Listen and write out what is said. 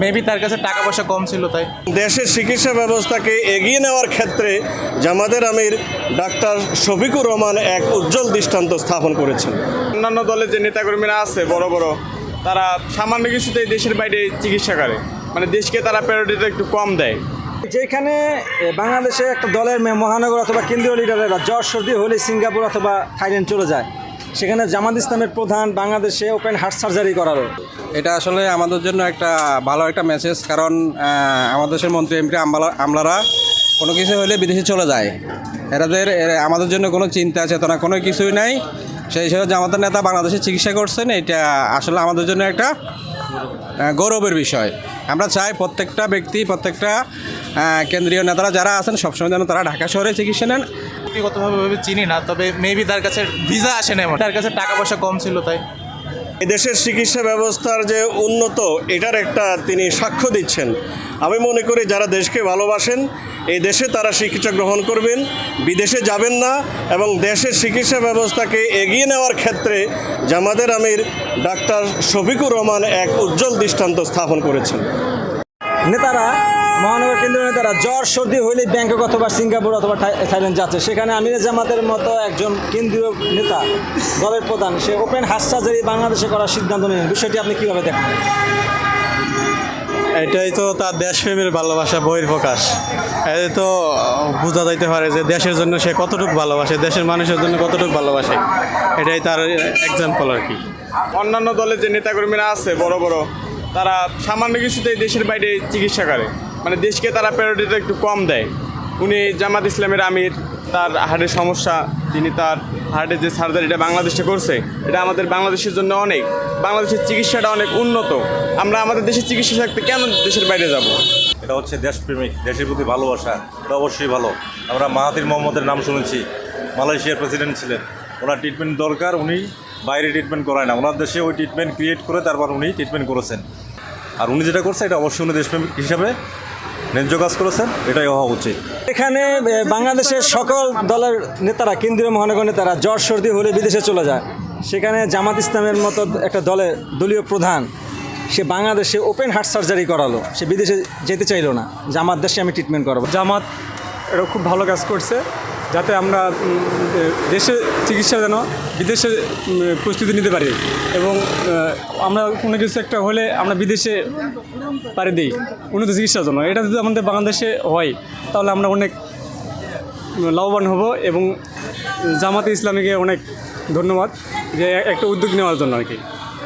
Maybe তার কাছে টাকা পয়সা কম ছিল তাই। দেশের চিকিৎসা ব্যবস্থাকে এগিয়ে নেওয়ার ক্ষেত্রে জামাদের আমির ডাক্তার শফিকুর রহমান এক উজ্জ্বল দৃষ্টান্ত স্থাপন করেছেন। অন্যান্য দলের যে নেতাকর্মীরা আছে বড় বড় তারা সামান্য কিছুতেই দেশের বাইরে চিকিৎসা করে। মানে দেশকে তারা প্রায়োরিটিটা একটু কম দেয়। যেখানে বাংলাদেশে একটা দলের মহানগর অথবা কেন্দ্রীয় লিডারেরা জ্বর সর্দি হলে সিঙ্গাপুর অথবা থাইল্যান্ড চলে যায়। সেখানে জামাত ইসলামের প্রধান বাংলাদেশে ওপেন হার্ট সার্জারি করালো। এটা আসলে আমাদের জন্য একটা ভালো একটা মেসেজ কারণ আমাদের মন্ত্রী এমপি আমলা আমলারা কোনো কিছু হলে বিদেশে চলে যায়। এরাদের এরা- আমাদের জন্য কোনো চিন্তা, চেতনা কোনো কিছুই নাই। সেই হিসেবে জামাতের নেতা বাংলাদেশে চিকিৎসা করছেন, এটা আসলে আমাদের জন্য একটা গৌরবের বিষয়। আমরা চাই প্রত্যেকটা ব্যক্তি প্রত্যেকটা কেন্দ্রীয় নেতারা যারা আছেন সবসময় যেন তারা ঢাকা শহরে চিকিৎসা নেন ব্যক্তিগতভাবে ভাবে চিনি না তবে মেবি তার কাছে ভিসা আসে না। তার কাছে টাকা পয়সা কম ছিল তাই দেশের চিকিৎসা ব্যবস্থার যে উন্নত, এটার একটা তিনি সাক্ষ্য দিচ্ছেন। আমি মনে করি যারা দেশকে ভালোবাসেন, এই দেশে তারা চিকিৎসা গ্রহণ করবেন, বিদেশে যাবেন না এবং দেশের চিকিৎসা ব্যবস্থাকে এগিয়ে নেওয়ার ক্ষেত্রে জামাদের আমির ডাক্তার শফিকুর রহমান এক উজ্জ্বল দৃষ্টান্ত স্থাপন করেছেন। নেতারা মহানগর কেন্দ্রীয় নেতারা জ্বর সর্দি হইলে ব্যাংকক অথবা সিঙ্গাপুর অথবা থাইল্যান্ড যাচ্ছে। সেখানে আমির জামাতের মতো একজন কেন্দ্রীয় নেতা দলের প্রধান সে ওপেন হার্ট সার্জারি বাংলাদেশে করার সিদ্ধান্ত নিলেন বিষয়টি আপনি কীভাবে দেখেন? এটাই তো তার দেশপ্রেমের ভালোবাসা বইয়ের প্রকাশ। এতে তো বোঝা যাইতে পারে যে দেশের জন্য সে কতটুকু ভালোবাসে দেশের মানুষের জন্য কতটুকু ভালোবাসে। এটাই তার এক্সাম্পল আর কি। অন্যান্য দলের যে নেতাকর্মীরা আছে বড় বড় তারা সামান্য কিছুতেই দেশের বাইরে চিকিৎসা করে। মানে দেশকে তারা প্রায়োরিটিটা একটু কম দেয়। উনি জামাত ইসলামের আমির, তার হার্টের সমস্যা, তিনি তার হার্টের যে সার্জারিটা বাংলাদেশে করছে, এটা আমাদের বাংলাদেশের জন্য অনেক। বাংলাদেশের চিকিৎসাটা অনেক উন্নত। আমরা আমাদের দেশের চিকিৎসা থাকতে কেন দেশের বাইরে যাব? এটা হচ্ছে দেশপ্রেমিক, দেশের প্রতি ভালোবাসা, এটা অবশ্যই ভালো। আমরা মাহাতির মোহাম্মদের নাম শুনেছি, মালয়েশিয়ার প্রেসিডেন্ট ছিলেন। ওনার ট্রিটমেন্ট দরকার, উনি বাইরে ট্রিটমেন্ট করায় না। ওনার দেশে ওই ট্রিটমেন্ট ক্রিয়েট করে তারপর উনি ট্রিটমেন্ট করেছেন। আর উনি যেটা করছে, এটা অবশ্যই উনি দেশপ্রেমিক হিসাবে ন্যায্য কাজ করেছেন এটাই হওয়া উচিত। এখানে বাংলাদেশের সকল দলের নেতারা কেন্দ্রীয় মহানগর নেতারা জ্বর সর্দি হলে বিদেশে চলে যায়। সেখানে জামাত ইসলামের মতো একটা দলের দলীয় প্রধান সে বাংলাদেশে ওপেন হার্ট সার্জারি করালো। সে বিদেশে যেতে চাইলো না। জামাত দেশে আমি ট্রিটমেন্ট করাবো। জামাত এটা খুব ভালো কাজ করছে। যাতে আমরা দেশে চিকিৎসা যেন বিদেশে প্রস্তুতি নিতে পারি এবং আমরা কোনো কিছু একটা হলে আমরা বিদেশে পারি দিই উন্নত চিকিৎসার জন্য। এটা যদি আমাদের বাংলাদেশে হয়, তাহলে আমরা অনেক লাভবান হব এবং জামাতে ইসলামীকে অনেক ধন্যবাদ যে একটা উদ্যোগ নেওয়ার জন্য আর কি।